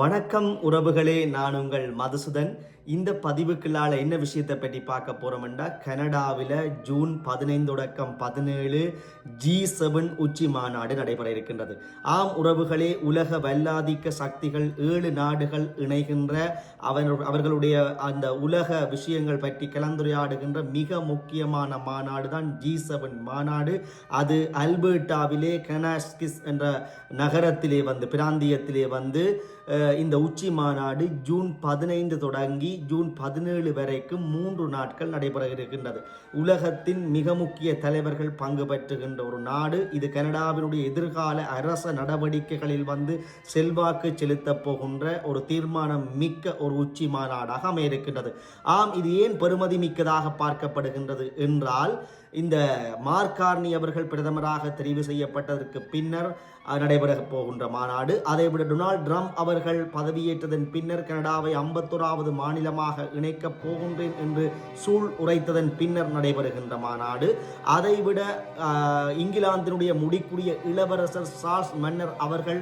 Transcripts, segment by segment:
வணக்கம் உறவுகளே நான் உங்கள் மதுசுதன். இந்த பதிவுக்குள்ளால் என்ன விஷயத்தை பற்றி பார்க்க போறோம்னா கனடாவில் ஜூன் பதினைந்து தொடக்கம் பதினேழு ஜி செவன் உச்சி மாநாடு நடைபெற இருக்கின்றது. ஆம் உறவுகளே உலக வல்லாதிக்க சக்திகள் ஏழு நாடுகள் இணைகின்ற அவர் அவர்களுடைய அந்த உலக விஷயங்கள் பற்றி கலந்துரையாடுகின்ற மிக முக்கியமான மாநாடு தான் ஜி செவன் மாநாடு. அது அல்பர்டாவிலே கனாஸ்கிஸ் என்ற நகரத்திலே வந்து பிராந்தியத்திலே வந்து இந்த உச்சி மாநாடு ஜூன் பதினைந்து தொடங்கி ஜூன் பதினேழு வரைக்கும் மூன்று நாட்கள் நடைபெற இருக்கின்றது உலகத்தின் மிக முக்கிய தலைவர்கள் பங்கு பெற்றுகின்ற ஒரு நாடு. இது கனடாவினுடைய எதிர்கால அரச நடவடிக்கைகளில் வந்து செல்வாக்கு செலுத்தப் போகின்ற ஒரு தீர்மானம் மிக்க ஒரு உச்சி மாநாடாக அமைய இருக்கின்றது ஆம் இது ஏன் பெருமதி மிக்கதாக பார்க்கப்படுகின்றது என்றால் இந்த மார்கார்னி அவர்கள் பிரதமராக தெரிவு செய்யப்பட்டதற்கு பின்னர் நடைபெற போகின்ற மாநாடு. அதைவிட டொனால்ட் ட்ரம்ப் அவர்கள் பதவியேற்றதன் பின்னர் கனடாவை ஐம்பத்தோராவது மாநிலமாக இணைக்கப் போகின்றேன் என்று சூழ் உரைத்ததன் பின்னர் நடைபெறுகின்ற மாநாடு. அதைவிட இங்கிலாந்தினுடைய முடிக்குரிய இளவரசர் சார்ஸ் மன்னர் அவர்கள்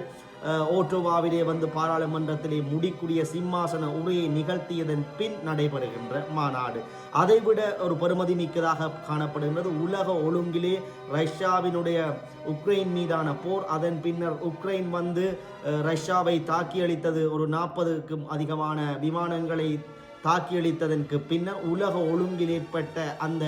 ஓட்டோவாவிலே வந்து பாராளுமன்றத்திலே முடிக்குரிய சிம்மாசன உரையை நிகழ்த்தியதன் பின் நடைபெறுகின்ற மாநாடு. அதைவிட ஒரு பெருமதி மிக்கதாக காணப்படுகின்றது. உலக ஒழுங்கிலே ரஷ்யாவினுடைய உக்ரைன் மீதான போர் அதன் பின்னர் உக்ரைன் வந்து ரஷ்யாவை தாக்கி அளித்தது ஒரு நாற்பதுக்கும் அதிகமான விமானங்களை தாக்கியளித்ததற்கு பின்னர் உலக ஒழுங்கில் ஏற்பட்ட அந்த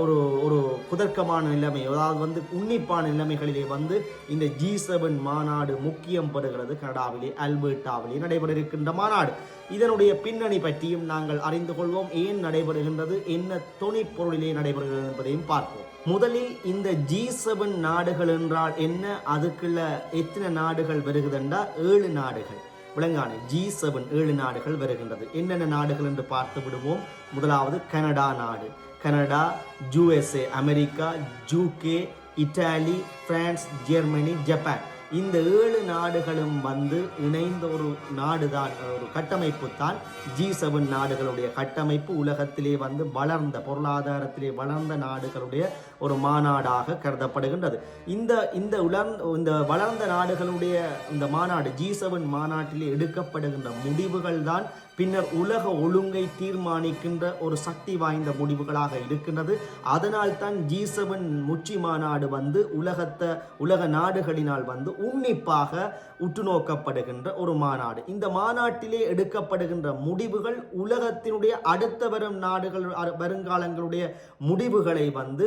ஒரு ஒரு குதர்க்கமான நிலைமை அதாவது வந்து உன்னிப்பான நிலைமைகளிலே வந்து இந்த ஜி செவன் மாநாடு முக்கியம் பெறுகிறது. கனடாவிலே அல்பர்டாவிலே நடைபெற இருக்கின்ற மாநாடு. இதனுடைய பின்னணி பற்றியும் நாங்கள் அறிந்து கொள்வோம். ஏன் நடைபெறுகின்றது? என்ன துணி பொருளிலே நடைபெறுகிறது என்பதையும் பார்ப்போம். முதலில் இந்த ஜி செவன் நாடுகள் என்றால் என்ன? அதுக்குள்ள எத்தனை நாடுகள் வருகுதுண்டா ஏழு நாடுகள். விளங்கான ஜி செவன் ஏழு நாடுகள் வருகின்றது. என்னென்ன நாடுகள் என்று பார்த்து விடுவோம்? முதலாவது கனடா நாடு. Canada USA America UK Italy France Germany Japan. இந்த ஏழு நாடுகளும் வந்து இணைந்த ஒரு நாடுதான் ஒரு கட்டமைப்பு தான் ஜி செவன் நாடுகளுடைய கட்டமைப்பு உலகத்திலே வந்து வளர்ந்த பொருளாதாரத்திலே வளர்ந்த நாடுகளுடைய ஒரு மாநாடாக கருதப்படுகின்றது. இந்த இந்த உலர்ந்த இந்த வளர்ந்த நாடுகளுடைய இந்த மாநாடு ஜி செவன் மாநாட்டிலே எடுக்கப்படுகின்ற முடிவுகள் தான் பின்னர் உலக ஒழுங்கை தீர்மானிக்கின்ற ஒரு சக்தி வாய்ந்த முடிவுகளாக இருக்கின்றது. அதனால் தான் ஜி செவன் முச்சி மாநாடு வந்து உலகத்தை உலக நாடுகளினால் வந்து உன்னிப்பாக உற்று நோக்கப்படுகின்ற ஒரு மாநாடு. இந்த மாநாட்டிலே எடுக்கப்படுகின்ற முடிவுகள் உலகத்தினுடைய அடுத்த வரும் நாடுகள் வருங்காலங்களுடைய முடிவுகளை வந்து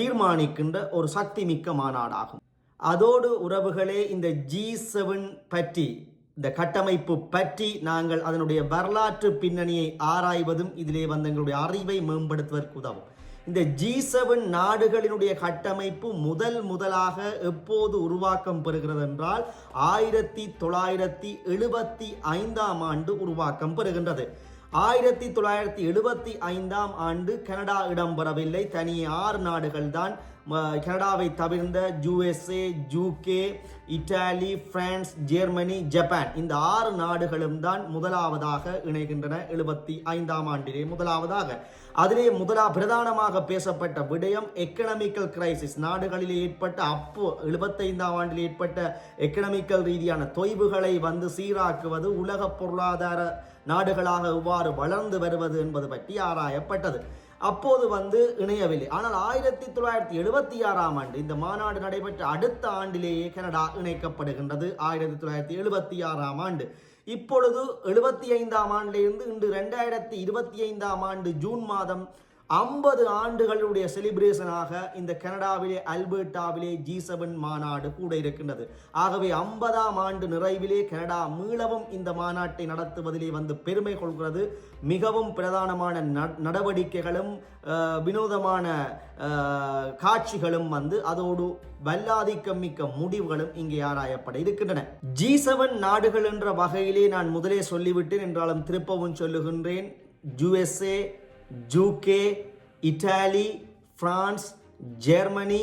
தீர்மானிக்கின்ற ஒரு சக்தி மிக்க மாநாடாகும். அதோடு உறவுகளே இந்த ஜி செவன் பற்றி இந்த கட்டமைப்பு பற்றி நாங்கள் அதனுடைய வரலாற்று பின்னணியை ஆராய்வதும் இதிலே வந்து எங்களுடைய அறிவை மேம்படுத்துவதற்கு உதவும். இந்த ஜி செவன் நாடுகளினுடைய கட்டமைப்பு முதல் முதலாக எப்போது உருவாக்கம் பெறுகிறது என்றால் ஆயிரத்தி தொள்ளாயிரத்தி எழுபத்தி ஐந்தாம் ஆண்டு உருவாக்கம் பெறுகின்றது. ஆயிரத்தி தொள்ளாயிரத்தி எழுபத்தி ஐந்தாம் ஆண்டு கனடா இடம்பெறவில்லை தனியே ஆறு நாடுகள் தான் கனடாவை தவிர்ந்த USA UK Italy France Germany Japan இந்த ஆறு நாடுகளும் தான் முதலாவதாக இணைகின்றன எழுபத்தி ஐந்தாம் ஆண்டிலே. முதலாவதாக. அதிலே முதலா பிரதானமாக பேசப்பட்ட விடயம் எக்கனாமிக்கல் கிரைசிஸ் நாடுகளிலே ஏற்பட்ட அப்போ எழுபத்தைந்தாம் ஆண்டில் ஏற்பட்ட எக்கனாமிக்கல் ரீதியான தொய்வுகளை வந்து சீராக்குவது உலக பொருளாதார நாடுகளாக எவ்வாறு வளர்ந்து வருவது என்பது பற்றி ஆராயப்பட்டது. அப்போது வந்து இணையவில்லை. ஆனால் ஆயிரத்தி தொள்ளாயிரத்தி எழுபத்தி ஆறாம் ஆண்டு இந்த மாநாடு நடைபெற்ற அடுத்த ஆண்டிலேயே கனடா இணைக்கப்படுகின்றது. ஆயிரத்தி தொள்ளாயிரத்தி எழுபத்தி ஆறாம் ஆண்டு. இப்பொழுது எழுபத்தி ஐந்தாம் ஆண்டிலிருந்து இன்று ரெண்டாயிரத்தி இருபத்தி ஐந்தாம் ஆண்டு ஜூன் மாதம் ஐம்பது ஆண்டுகளுடைய செலிப்ரேஷனாக இந்த கனடாவிலே அல்பர்டாவிலே ஜி செவன் மாநாடு கூட இருக்கின்றது. ஆகவே ஐம்பதாம் ஆண்டு நிறைவிலே கனடா மீளவும் இந்த மாநாட்டை நடத்துவதிலே வந்து பெருமை கொள்கிறது. மிகவும் பிரதானமான நடவடிக்கைகளும் வினோதமான காட்சிகளும் வந்து அதோடு வல்லாதிக்கம் மிக்க முடிவுகளும் இங்கே ஆராயப்பட இருக்கின்றன. ஜி செவன் நாடுகள் என்ற வகையிலே நான் முதலே சொல்லிவிட்டேன். என்றாலும் திருப்பவும் சொல்லுகின்றேன். USA UK Italy France Germany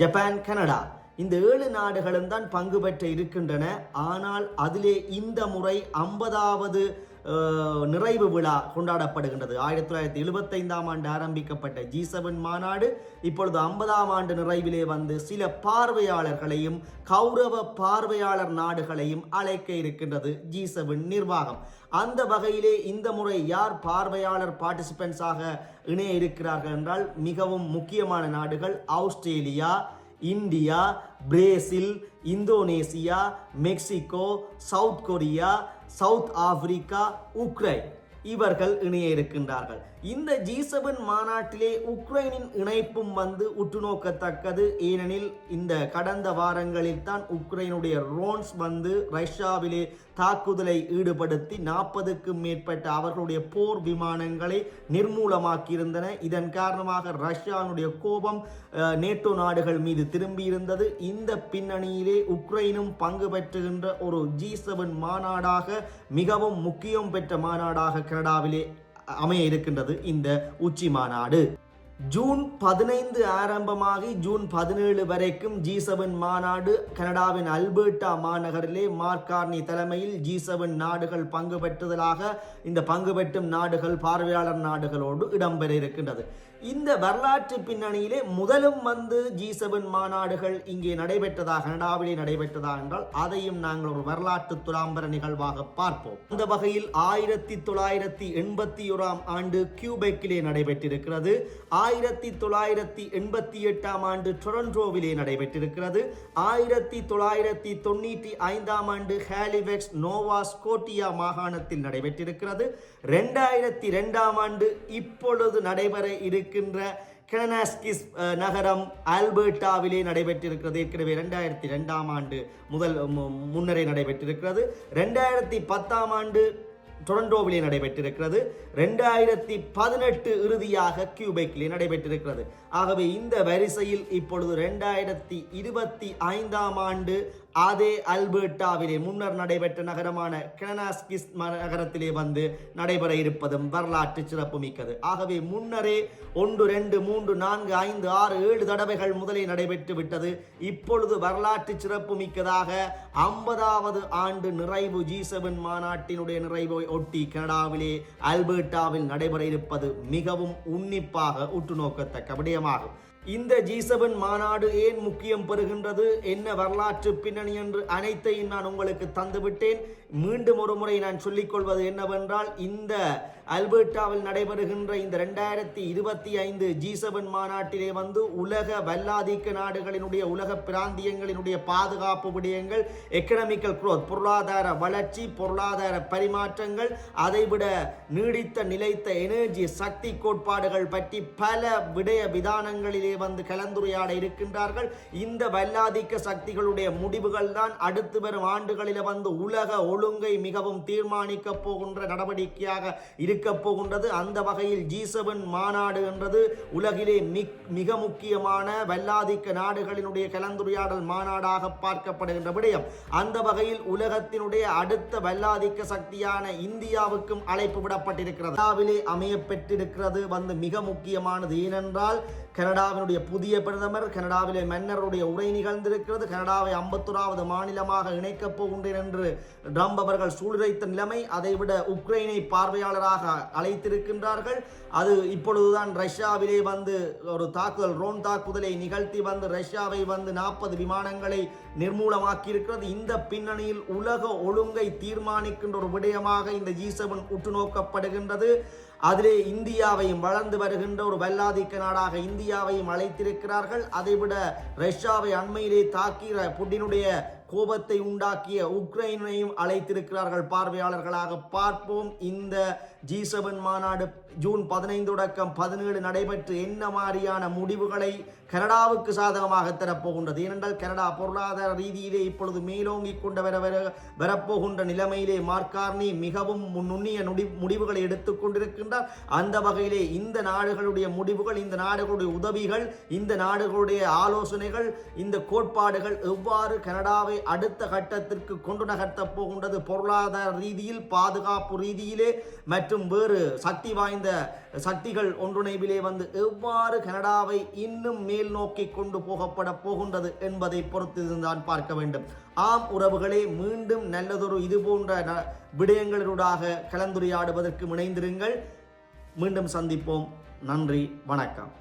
Japan Canada இந்த ஏழு நாடுகளும் தான் பங்கு பெற்று இருக்கின்றன. ஆனால் அதிலே இந்த முறை ஐம்பதாவது நிறைவு விழா கொண்டாடப்படுகின்றது. ஆயிரத்தி தொள்ளாயிரத்தி எழுபத்தைந்தாம் ஆண்டு ஆரம்பிக்கப்பட்ட ஜி செவன் மாநாடு இப்பொழுது ஐம்பதாம் ஆண்டு நிறைவிலே வந்து சில பார்வையாளர்களையும் கௌரவ பார்வையாளர் நாடுகளையும் அழைக்க இருக்கின்றது ஜி செவன் நிர்வாகம். அந்த வகையிலே இந்த முறை யார் பார்வையாளர் பார்ட்டிசிபென்ட்ஸாக இணைய இருக்கிறார்கள் என்றால் மிகவும் முக்கியமான நாடுகள் Australia India Brazil Indonesia Mexico South Korea South Africa Ukraine. இவர்கள் இணைய இருக்கின்றார்கள். இந்த ஜி செவன் மாநாட்டிலே உக்ரைனின் இணைப்பும் வந்து உற்றுநோக்கத்தக்கது. ஏனெனில் இந்த கடந்த வாரங்களில் தான் உக்ரைனுடைய ரோன்ஸ் வந்து ரஷ்யாவிலே தாக்குதலை ஈடுபடுத்தி நாற்பதுக்கும் மேற்பட்ட அவர்களுடைய போர் விமானங்களை நிர்மூலமாக்கியிருந்தன. இதன் காரணமாக ரஷ்யாவினுடைய கோபம் நேட்டோ நாடுகள் மீது திரும்பியிருந்தது. இந்த பின்னணியிலே உக்ரைனும் பங்கு பெற்றுகின்ற ஒரு ஜி செவன் மாநாடாக மிகவும் முக்கியம் பெற்ற மாநாடாக கனடாவிலே அமைய இருக்கின்றது இந்த உச்சி மாநாடு. ஜூன் பதினைந்து ஆரம்பமாகி ஜூன் பதினேழு வரைக்கும் ஜி செவன் மாநாடு கனடாவின் அல்பர்டா மாநகரிலே மார்கார்னி தலைமையில் ஜி செவன் நாடுகள் பங்கு பெற்றதாக இந்த பங்கு பெற்றும் நாடுகள் பார்வையாளர் நாடுகளோடு இடம்பெற இருக்கின்றது. இந்த வரலாற்று பின்னணியிலே முதலும் வந்து ஜி செவன் மாநாடுகள் இங்கே நடைபெற்றதா கனடாவிலே நடைபெற்றதா என்றால் அதையும் நாங்கள் ஒரு வரலாற்று துலாம்பர நிகழ்வாக பார்ப்போம். அந்த வகையில் ஆயிரத்தி தொள்ளாயிரத்தி எண்பத்தி ஓராம் ஆண்டு கியூபெக்கிலே நடைபெற்றிருக்கிறது. ஆயிரத்தி தொள்ளாயிரத்தி எண்பத்தி எட்டாம் ஆண்டு டொரண்டோவிலே நடைபெற்றிருக்கிறது. ஆயிரத்தி தொள்ளாயிரத்தி தொண்ணூற்றி ஐந்தாம் ஆண்டு ஹாலிஃபெக்ஸ் நோவா ஸ்கோட்டியா மாகாணத்தில் நடைபெற்றிருக்கிறது. ரெண்டாயிரத்தி ரெண்டாம் ஆண்டு இப்பொழுது நடைபெற இருக்கின்ற கனனாஸ்கிஸ் நகரம் ஆல்பர்டாவிலே நடைபெற்றிருக்கிறது. ஏற்கனவே ரெண்டாயிரத்தி ரெண்டாம் ஆண்டு முதல் மு- முன்னரே நடைபெற்றிருக்கிறது. ரெண்டாயிரத்தி பத்தாம் ஆண்டு டொரண்டோவிலே நடைபெற்றிருக்கிறது. ரெண்டாயிரத்தி பதினெட்டு இறுதியாக கியூபெக்கிலே நடைபெற்றிருக்கிறது. ஆகவே இந்த வரிசையில் இப்பொழுது ரெண்டாயிரத்தி இருபத்தி ஐந்தாம் ஆண்டு அதே அல்பர்டாவிலே முன்னர் நடைபெற்ற நகரமான கிளனாஸ்கிஸ் நகரத்திலே வந்து நடைபெற இருப்பதும் வரலாற்று சிறப்புமிக்கது. ஆகவே முன்னரே ஒன்று ரெண்டு மூன்று நான்கு ஐந்து ஆறு ஏழு தடவைகள் முதலே நடைபெற்று விட்டது. இப்பொழுது வரலாற்று சிறப்புமிக்கதாக ஐம்பதாவது ஆண்டு நிறைவு ஜி செவன் மாநாட்டினுடைய நிறைவை ஒட்டி கனடாவிலே அல்பர்டாவில் நடைபெற இருப்பது மிகவும் உன்னிப்பாக உற்று நோக்கத்தக்க விடயமாகும். இந்த ஜி செவன் மாநாடு ஏன் முக்கியம் பெறுகின்றது? என்ன வரலாற்று பின்னணி என்று அனைத்தையும் நான் உங்களுக்கு தந்துவிட்டேன். மீண்டும் ஒரு முறை நான் சொல்லிக் கொள்வது என்னவென்றால் இந்த அல்பர்டாவில் நடைபெறுகின்ற இந்த ரெண்டாயிரத்தி இருபத்தி ஐந்து ஜி செவன் மாநாட்டிலே வந்து உலக வல்லாதிக்க நாடுகளினுடைய உலக பிராந்தியங்களினுடைய பாதுகாப்பு விடயங்கள் எக்கனாமிக்கல் குரோத் பொருளாதார வளர்ச்சி பொருளாதார பரிமாற்றங்கள் அதைவிட நீடித்த நிலைத்த எனர்ஜி சக்தி கோட்பாடுகள் பற்றி பல விடய விதானங்களிலே வந்து கலந்துரையாட இருக்கின்றார்கள். இந்த வல்லாதிக்க சக்திகளுடைய முடிவுகள் தான் அடுத்து வரும் ஆண்டுகளில் வந்து உலக ஒழுங்கை மிகவும் தீர்மானிக்க போகின்ற நடவடிக்கையாக இருக்க போகின்றது. அந்த வகையில் ஜி செவன் மாநாடு என்றது உலகிலே மிக முக்கியமான வல்லாதிக்க நாடுகளினுடைய கலந்துரையாடல் மாநாடாக பார்க்கப்படுகின்ற விடயம். அந்த வகையில் உலகத்தினுடைய அடுத்த வல்லாதிக்க சக்தியான இந்தியாவுக்கும் அழைப்பு விடப்பட்டிருக்கிறது. கனடாவிலே அமைய பெற்றிருக்கிறது வந்து மிக முக்கியமானது ஏனென்றால் கனடாவின் கனடாவினுடைய புதிய பிரதமர் கனடாவிலே மன்னருடைய உரை நிகழ்ந்திருக்கிறது. கனடாவை ஐம்பத்தொராவது மாநிலமாக இணைக்கப் போகின்றேன் என்று ட்ரம்ப் அவர்கள் சூழ்நிலைத்த நிலைமை அதைவிட உக்ரைனை பார்வையாளராக அழைத்திருக்கின்றார்கள். அது இப்பொழுதுதான் ரஷ்யாவிலே வந்து ஒரு தாக்குதல் ரோன் தாக்குதலை நிகழ்த்தி வந்து ரஷ்யாவை வந்து நாற்பது விமானங்களை நிர்மூலமாக்கி இருக்கிறது இந்த பின்னணியில் உலக ஒழுங்கை தீர்மானிக்கின்ற ஒரு விடயமாக இந்த ஜி செவன் உற்று நோக்கப்படுகின்றது அதிலே இந்தியாவையும் வளர்ந்து வருகின்ற ஒரு வல்லாதிக்க நாடாக இந்தியாவையும் அழைத்திருக்கிறார்கள். அதைவிட ரஷ்யாவை அண்மையிலே தாக்கி புட்டினுடைய கோபத்தை உண்டாக்கிய உக்ரைனையும் அழைத்திருக்கிறார்கள். பார்வையாளர்களாக பார்ப்போம். இந்த ஜி செவன் மாநாடு ஜூன் பதினைந்து தொடக்கம் பதினேழு நடைபெற்று என்ன மாதிரியான முடிவுகளை கனடாவுக்கு சாதகமாக தரப்போகின்றது. ஏனென்றால் கனடா பொருளாதார ரீதியிலே இப்பொழுது மேலோங்கி கொண்டு வர வர வரப்போகின்ற நிலைமையிலே மார்க்கார்னி மிகவும் நுண்ணிய நுடி முடிவுகளை எடுத்துக்கொண்டிருக்கின்றார் அந்த வகையிலே இந்த நாடுகளுடைய முடிவுகள் இந்த நாடுகளுடைய உதவிகள் இந்த நாடுகளுடைய ஆலோசனைகள் இந்த கோட்பாடுகள் எவ்வாறு கனடாவை அடுத்த கட்டத்திற்கு கொண்டு நகர்த்தப் போகின்றது. பொருளாதார ரீதியில் பாதுகாப்பு ரீதியிலே மற்றும் வேறு சக்தி வாய்ந்த சக்திகள் ஒன்றுணைவிலே வந்து எவ்வாறு கனடாவை இன்னும் மேல் நோக்கி கொண்டு போகப்பட போகின்றது என்பதை பொறுத்திருந்தான் பார்க்க வேண்டும். ஆம் உறவுகளே மீண்டும் நல்லதொரு இது போன்ற விடயங்களூடாக கலந்துரையாடுவதற்கு இணைந்திருங்கள். மீண்டும் சந்திப்போம். நன்றி வணக்கம்.